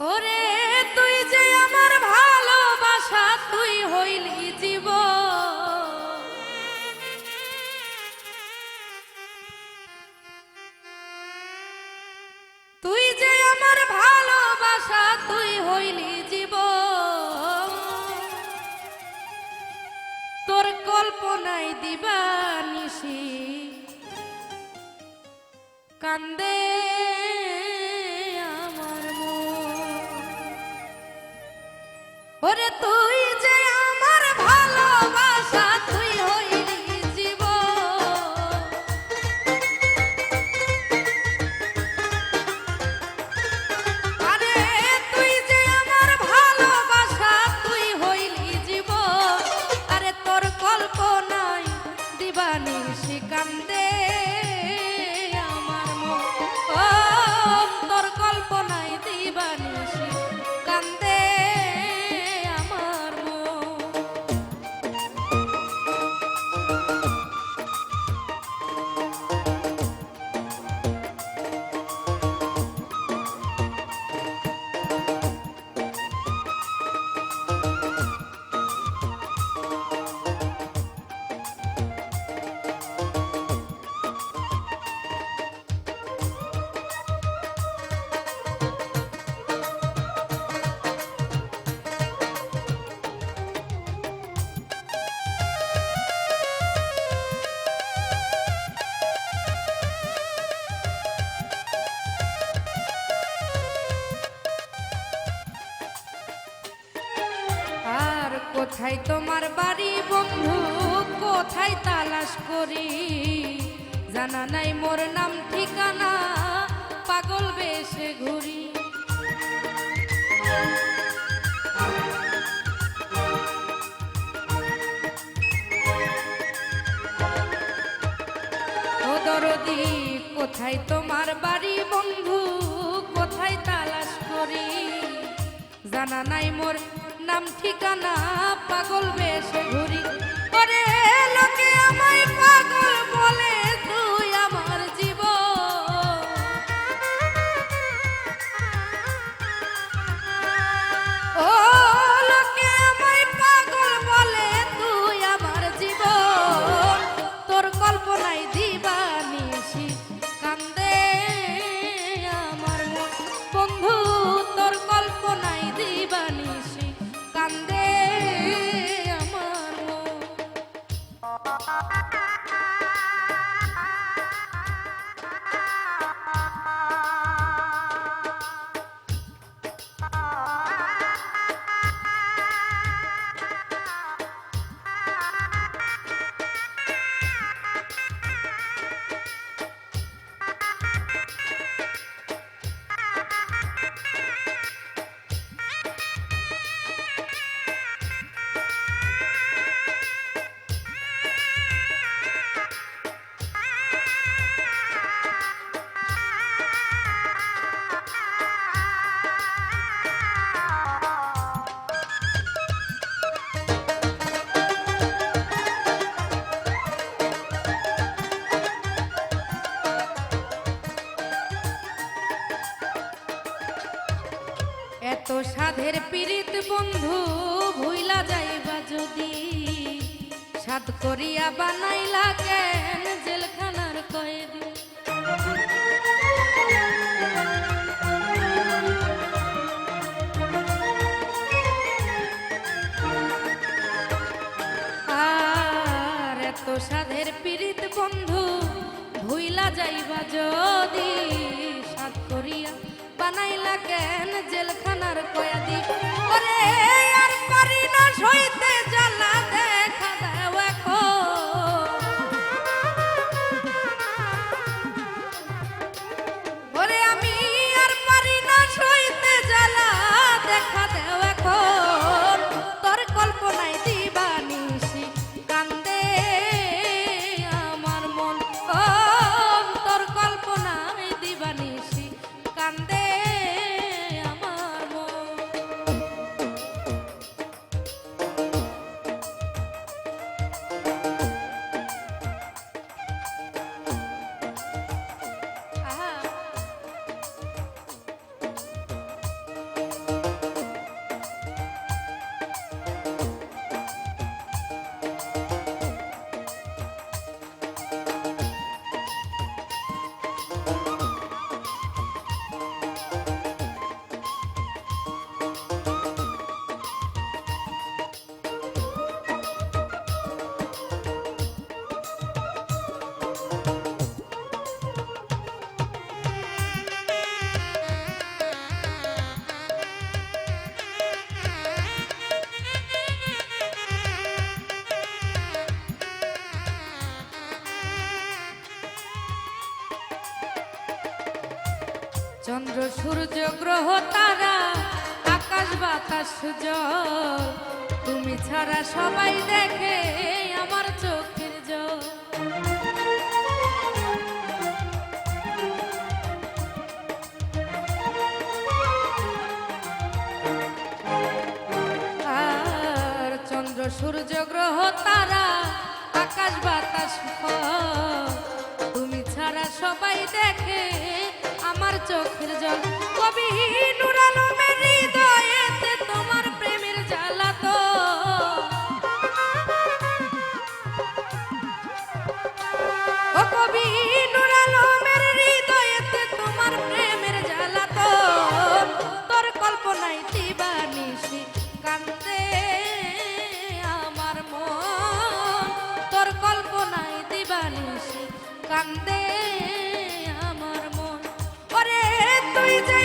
ওরে, তুই যে আমার ভালোবাসা, তুই হইলি জীব তুই যে আমার ভালোবাসা, তুই হইলি জীব তোর কল্পনায় দিবা নিশি কান্দে ওরে তুই কোথায় তোমার বাড়ি বন্ধু? কোথায় তালাশ করি? জানা নাই মোর নাম, ঠিকানা, পাগল বেশে ঘুরি। দরদি, কোথায় তোমার বাড়ি বন্ধু? কোথায় তালাশ করি? জানা নাই মোর নাম ঠিকানা পাগল বেশে ঘুরি। ওরে লোকে আমায় পাগল বলে। সাধের পীড়িত বন্ধু ভুইলা যাইবা যদি। সাদ করিয়া বানাইলা কেন জেলখানার কয়েদি। আর এত সাধের পীড়িত বন্ধু ভুইলা যাইবা যদি। সাদ করিয়া বানাইলা কেন? জেলখানার কয়াদি। ওরে আর পারি না সইতে জ্বালা চন্দ্র, সূর্য, গ্রহ, তারা, আকাশ, বাতাস, জল। তুমি ছাড়া সবাই দেখে আমার চোখের জল। আর চন্দ্র, সূর্য, গ্রহ, তারা, আকাশ, বাতাস তুমি ছাড়া সবাই দেখে চোখের জল। কবি নুরালমের হৃদয়েতে তোমার প্রেমের জ্বালা তো। কবি নুরালমের হৃদয়েতে তোমার প্রেমের জ্বালা তো। তোর কল্পনায় দিবানিসি কান্দে আমার মন। তোর কল্পনায় দিবানিসি কান্দে তুই যে